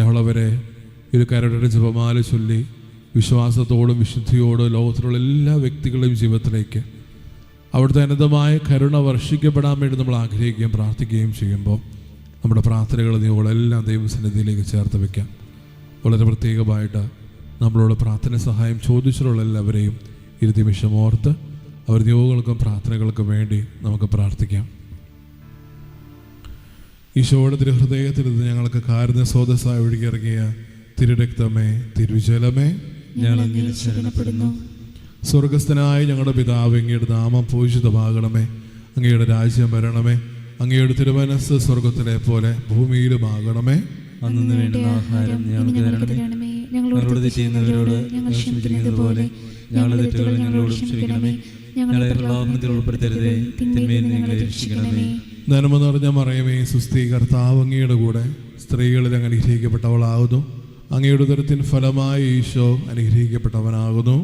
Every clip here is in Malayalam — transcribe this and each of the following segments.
സ്നേഹമുള്ളവരെ ഒരു കരടയുടെ ജപമാല ചൊല്ലി വിശ്വാസത്തോടും വിശുദ്ധിയോടും ലോകത്തിലുള്ള എല്ലാ വ്യക്തികളുടെയും ജീവിതത്തിലേക്ക് അവിടുത്തെ അനന്തമായ കരുണ വർഷിക്കപ്പെടാൻ വേണ്ടി നമ്മൾ ആഗ്രഹിക്കുകയും പ്രാർത്ഥിക്കുകയും ചെയ്യുമ്പോൾ നമ്മുടെ പ്രാർത്ഥനകൾ നിയോഗങ്ങളെല്ലാം ദൈവസന്നിധിയിലേക്ക് ചേർത്ത് വയ്ക്കാം. വളരെ പ്രത്യേകമായിട്ട് നമ്മളോട് പ്രാർത്ഥന സഹായം ചോദിച്ചിട്ടുള്ള എല്ലാവരെയും ഇരുതിമിഷം ഓർത്ത് അവർ നിയോഗങ്ങൾക്കും പ്രാർത്ഥനകൾക്കും വേണ്ടി നമുക്ക് പ്രാർത്ഥിക്കാം. ഈശോയുടെ തിരുഹൃദയത്തിൽ നിന്ന് ഞങ്ങൾക്ക് കാരുണ്യ സ്രോതസ്സായി ഒഴുകിയിറങ്ങിയ തിരുരക്തമേ തിരുജലമേ ഞങ്ങൾ അങ്ങിൽ ശരണപ്പെടുന്നു. സ്വർഗസ്ഥനായ ഞങ്ങളുടെ പിതാവ് അങ്ങയുടെ നാമം പൂജിതമാകണമേ. അങ്ങയുടെ രാജ്യം വരണമേ. അങ്ങയുടെ തിരുമനസ് സ്വർഗത്തിലെ പോലെ ഭൂമിയിലും ആകണമേ അന്നു വേണ്ടുന്ന ആഹാരം ഞങ്ങൾക്ക് തരണമേ ഞങ്ങളോട് ചെയ്യുന്നവരോട് ഞങ്ങൾ ക്ഷമിക്കുന്നത് പോലെ ഞങ്ങളുടെ തെറ്റുകൾ ഞങ്ങളോട് ക്ഷമിക്കണമേ. ഞങ്ങളെ പ്രലോഭനത്തിൽ ഉൾപ്പെടുത്തരുതേ. തിന്മയിൽ ഞങ്ങളെ രക്ഷിക്കണമേ. നന്മ നിറഞ്ഞ മറയമേ സുസ്ഥി കർത്താവ് അങ്ങയുടെ കൂടെ. സ്ത്രീകളിൽ അങ്ങ് അനുഗ്രഹിക്കപ്പെട്ടവളാകുന്നു. അങ്ങയുടെ ഉദരത്തിൻ ഫലമായി ഈശോ അനുഗ്രഹിക്കപ്പെട്ടവനാകുന്നു.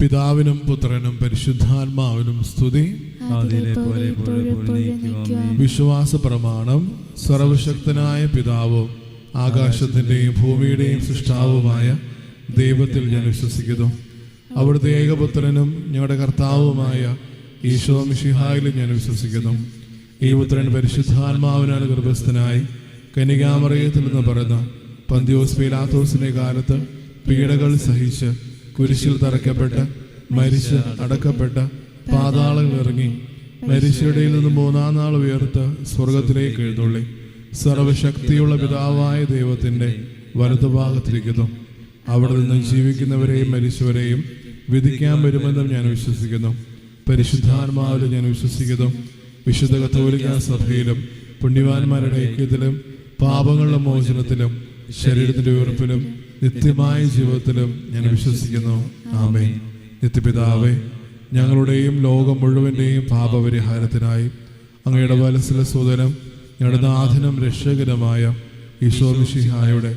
പിതാവിനും പുത്രനും പരിശുദ്ധാത്മാവിനും സ്തുതി. വിശ്വാസ പ്രമാണം സർവശക്തനായ പിതാവും ആകാശത്തിന്റെയും ഭൂമിയുടെയും സൃഷ്ടാവുമായ ദൈവത്തിൽ ഞാൻ വിശ്വസിക്കുന്നു. അവിടുത്തെ ഏകപുത്രനും ഞങ്ങളുടെ കർത്താവുമായ ഈശോ മിഷിഹായിലും ഞാൻ വിശ്വസിക്കുന്നു. ഈ പുത്രൻ പരിശുദ്ധാത്മാവിനാൽ ഗർഭസ്ഥനായി കനികാമറിയത്തിൽ നിന്ന് പറയുന്ന പന്തിയോസ് പീലാത്തോസിന്റെ കാലത്ത് പീഡകൾ സഹിച്ച് കുരിശിൽ തറയ്ക്കപ്പെട്ട് മരിച്ച് അടക്കപ്പെട്ട പാതാളങ്ങൾ ഇറങ്ങി മരിച്ചയിടയിൽ നിന്ന് മൂന്നാം നാൾ ഉയർത്ത് സ്വർഗത്തിലേക്ക് എഴുന്നള്ളി. സർവശക്തിയുള്ള പിതാവായ ദൈവത്തിന്റെ വലതുഭാഗത്തിരിക്കുന്നു. അവിടെ നിന്ന് ജീവിക്കുന്നവരെയും മരിച്ചവരെയും വിധിക്കാൻ വരുമെന്നും ഞാൻ വിശ്വസിക്കുന്നു. പരിശുദ്ധാത്മാവിലും ഞാൻ വിശ്വസിക്കുന്നു. വിശുദ്ധ കത്തോലിക്ക സഭയിലും പുണ്യവാന്മാരുടെ ഐക്യത്തിലും പാപങ്ങളുടെ മോചനത്തിലും ശരീരത്തിന്റെ ഉയർപ്പിലും നിത്യമായ ജീവിതത്തിലും ഞാൻ വിശ്വസിക്കുന്നു. ആമേ നിത്യപിതാവേ ഞങ്ങളുടെയും ലോകം മുഴുവന്റെയും പാപപരിഹാരത്തിനായി അങ്ങയുടെ വലസിലെ സൂതനം ഞങ്ങളുടെ നാഥനും രക്ഷകരമായ ഈശോ ഈശോമിഷിഹായുടെ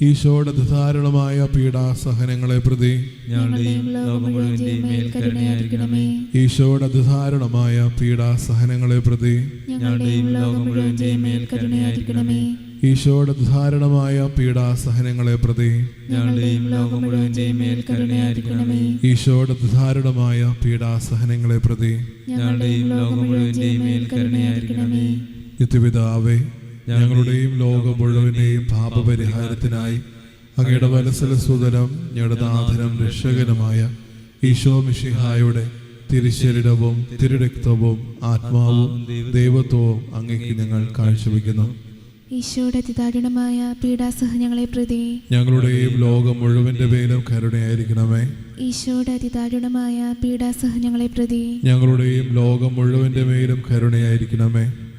ഈശോയുടെ ധാരണമായ പീഡാസഹനങ്ങളെ പ്രതി ഈശോയുടെ ധാരണമായ പീഡാസഹനങ്ങളെ പ്രതി ഈശോയുടെ ധാരണമായ പീഡാസഹനങ്ങളെ പ്രതി ഈശോയുടെ ധാരണമായ പീഡാസഹനങ്ങളെ പ്രതി നിത്യപിതാവേ ഞങ്ങളുടെയും ലോകം മുഴുവനെയും പാപപരിഹാരത്തിനായി അങ്ങയുടെ വലസല സുതരം ഞങ്ങളുടെ നാഥനം രക്ഷകനുമായ ഈശോ മിഷിഹായുടെ തിരുശരീരവും തിരുരക്തവും ആത്മാവും ദൈവത്വവും അങ്ങേക്ക് ഞങ്ങൾ കാഴ്ചവെക്കുന്നു. ഈശോയുടെ അതിദാരുണമായ പീഡാസഹനങ്ങളെ പ്രതി ഞങ്ങളുടെയും ലോകം മുഴുവന്റെ പേരും കരുണയായിരിക്കണമേ. ഈശോയുടെ അതിദാരുണമായ പീഡാസഹനങ്ങളെ പ്രതി ഞങ്ങളുടെയും ലോകം മുഴുവന്റെ മേലും കരുണയായിരിക്കണമേ.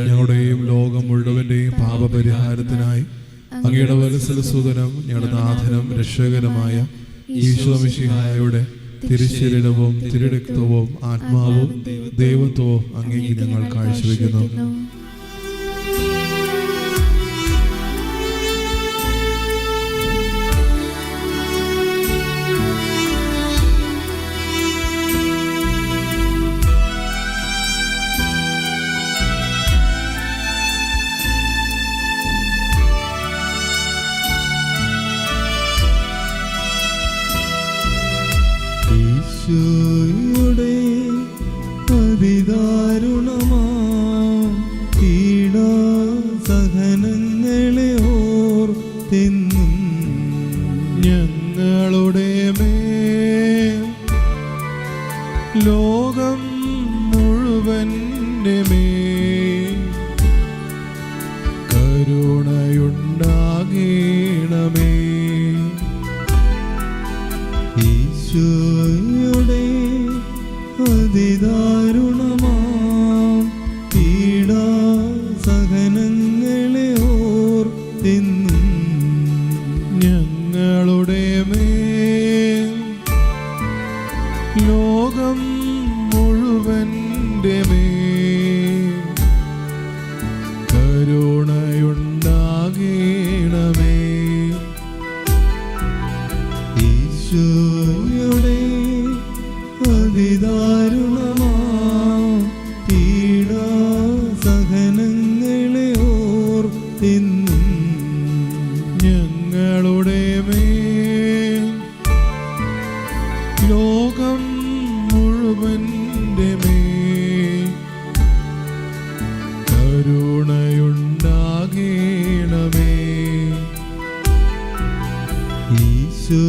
ഞങ്ങളുടെയും ലോകം മുഴുവന്റെയും പാപപരിഹാരത്തിനായി അങ്ങയുടെ വലസലസൂദനം ഞങ്ങളുടെ നാഥനം രക്ഷകരമായ ഈശോമിഷിഹായുടെ തിരുശരീരവും തിരുരക്തവും ആത്മാവും ദൈവത്വവും അങ്ങേക്ക് ഞങ്ങൾ കാഴ്ചവെക്കുന്നു. should. ലോകം മുഴുവന്റെ മേ കരുണയുണ്ടാകേണമേ. ഈശോ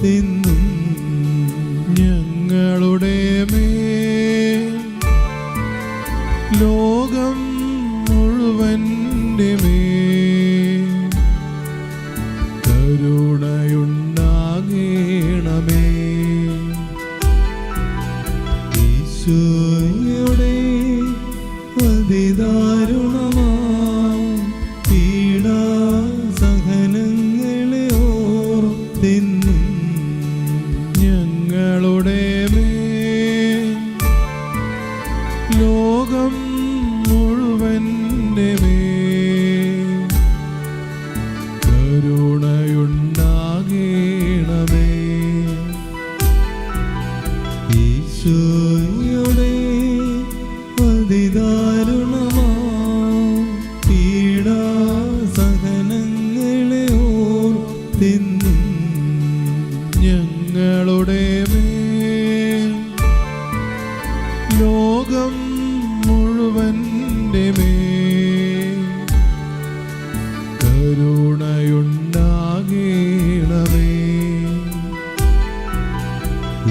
tin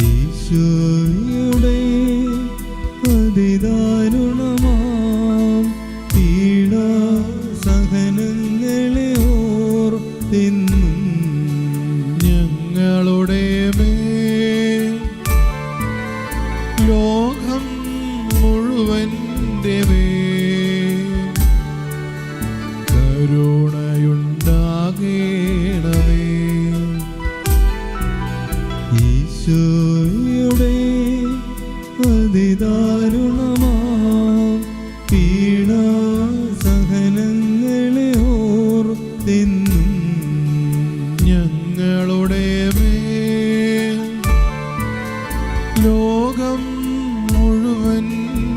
ഈശോയുടെ അതിദാരുണമാം പീഡ സഹനങ്ങളെ ഓർത്തിന്നും ഞങ്ങളുടെ ലോകം മുഴുവന്റെ കരുണയുണ്ട്.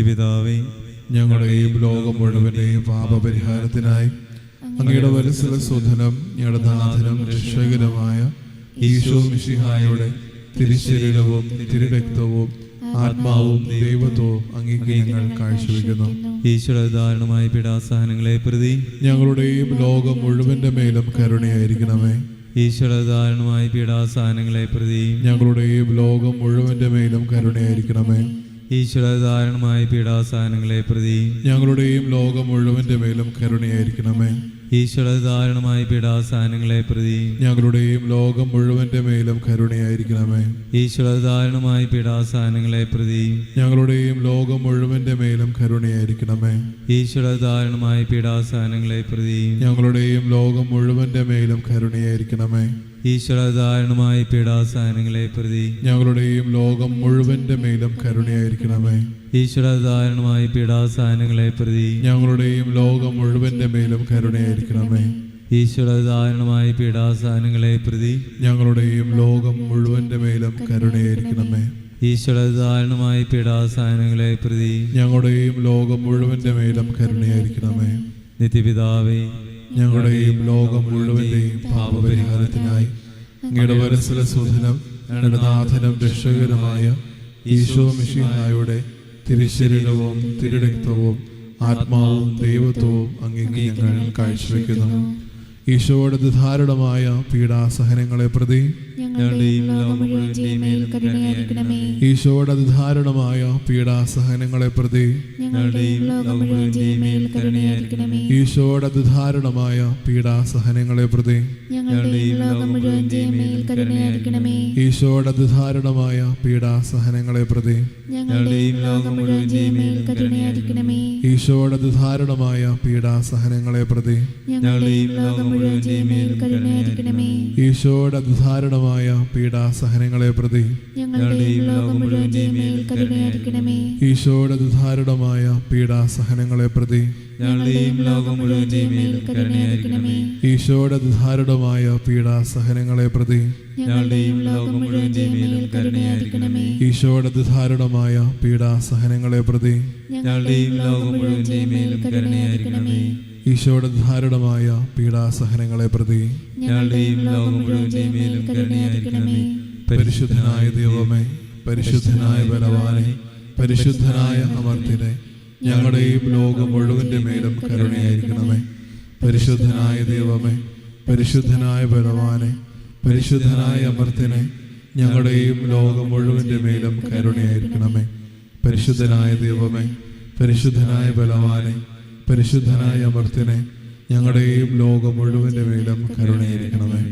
നിത്യപിതാവേ ഈ ലോകം മുഴുവന്റെയും പാപപരിഹാരത്തിനായി അങ്ങയുടെ വത്സല സുധനം ഞങ്ങളുടെ നാഥനും രക്ഷകരമായ ഈശോ മിഷിഹായുടെ തിരുശരീരവും തിരുരക്തവും ആത്മാവും ദൈവത്വവും അങ്ങേക്ക് ഞങ്ങൾ കാഴ്ചവെക്കുന്നു. ഈശ്വര ദാരുണമായ പീഡാസഹനങ്ങളെ പ്രതി ഞങ്ങളുടെയും ലോകം മുഴുവന്റെ മേലും കരുണയായിരിക്കണമേ. ഈശ്വര ദാരുണമായ പീഡാസഹനങ്ങളെ പ്രതി ഞങ്ങളുടെയും ലോകം മുഴുവന്റെ മേലും കരുണയായിരിക്കണമേ. ഈശ്വര പീഡാസാധനങ്ങളെ പ്രതി ഞങ്ങളുടെയും ലോകം മുഴുവന്റെ മേലും കരുണയായിരിക്കണമേ. ഈശ്വര ദാരുണമായ പീഡാസഹനങ്ങളെ പ്രതി ഞങ്ങളുടെയും ലോകം മുഴുവന്റെ മേലും കരുണയായിരിക്കണമേ. ഈശ്വര ദാരുണമായ പീഡാസഹനങ്ങളെ പ്രതി ഞങ്ങളുടെയും ലോകം മുഴുവന്റെ മേലും കരുണയായിരിക്കണമേ. ഈശ്വര ദാരുണമായ പീഡാസഹനങ്ങളെ പ്രതി ഞങ്ങളുടെയും ലോകം മുഴുവന്റെ മേലും കരുണയായിരിക്കണമേ. ഈശ്വര പീഡാസാനങ്ങളെ പ്രതി ഞങ്ങളുടെയും ലോകം മുഴുവന്റെ മേലും കരുണയായിരിക്കണമേ. ഈശ്വര ദാരുണമായ പീഡാസഹനങ്ങളെ പ്രതി. ഞങ്ങളുടെയും ലോകം മുഴുവന്റെ മേലും കരുണയായിരിക്കണമേ. ഈശ്വര ദാരുണമായ പീഡാസഹനങ്ങളെ പ്രതി. ഞങ്ങളുടെയും ലോകം മുഴുവന്റെ മേലും കരുണയായിരിക്കണമേ. ഈശ്വര ദാരുണമായ പീഡാസഹനങ്ങളെ പ്രതി. ഞങ്ങളുടെയും ലോകം മുഴുവന്റെ മേലും കരുണയായിരിക്കണമേ. നിത്യപിതാവേ ഞങ്ങളുടെയും ലോകം മുഴുവന്റെയും പാപപരിഹാരത്തിനായി അങ്ങയുടെ വരസല സുധനം ഞങ്ങളുടെ നാഥനും രക്ഷകരമായ ഈശോ മിഷിഹായുടെ തിരുശരീരവും തിരുരക്തവും ആത്മാവും ദൈവത്വവും അങ്ങേക്ക് ഞങ്ങൾ കാഴ്ചവെക്കുന്നു. ഈശോയുടെ ധാരണമായ പീഡാസഹനങ്ങളെ പ്രതി ഈശോയുടെ ധാരണമായ പീഡാസഹനങ്ങളെ പ്രതി ഈശോയുടെ ധാരണമായ പീഡാസഹനങ്ങളെ പ്രതി ഈശോയുടെ ധാരണമായ പീഡാസഹനങ്ങളെ പ്രതി ഈശോയുടെ ധാരണമായ പീഡാസഹനങ്ങളെ പ്രതി ഈശോയുടെ ലോകം കരുണയായിരിക്കണമേ പീഡാസഹനങ്ങളെ പ്രതി ഈശോയുടെ ദുധാരുടമായ പീഡാസഹനങ്ങളെ പ്രതി ഈശോയുടെ ദുധാരുടമായ പീഡാസഹനങ്ങളെ പ്രതി ഈശോയുടെ ദുധാരുടമായ പീഡാസഹനങ്ങളെ പ്രതി ഞങ്ങളുടെയും ലോകം മുഴുവന്റെയും മേലും കരുണയായിരിക്കണമേ. ഈശോയുടെ ധാരണമായ പീഡാസഹനങ്ങളെ പ്രതി ഞങ്ങളുടെയും ലോകം മുഴുവന്റെയും മേലും കരുണയായിരിക്കണമേ. പരിശുദ്ധനായ ദൈവമേ പരിശുദ്ധനായ ബലവാനെ പരിശുദ്ധനായ അമർത്തിനെ ഞങ്ങളുടെയും ലോകം മുഴുവന്റെ മേലും കരുണയായിരിക്കണമേ. പരിശുദ്ധനായ ദൈവമേ പരിശുദ്ധനായ ബലവാനെ പരിശുദ്ധനായ അമർത്തിനെ ഞങ്ങളുടെയും ലോകം മുഴുവന്റെ മേലും കരുണയായിരിക്കണമേ. പരിശുദ്ധനായ ദൈവമേ പരിശുദ്ധനായ ബലവാനെ പരിശുദ്ധനായ അമർത്തിനെ ഞങ്ങളുടെയും ലോകം മുഴുവന്റെ മേലും കരുണയായിരിക്കണമേ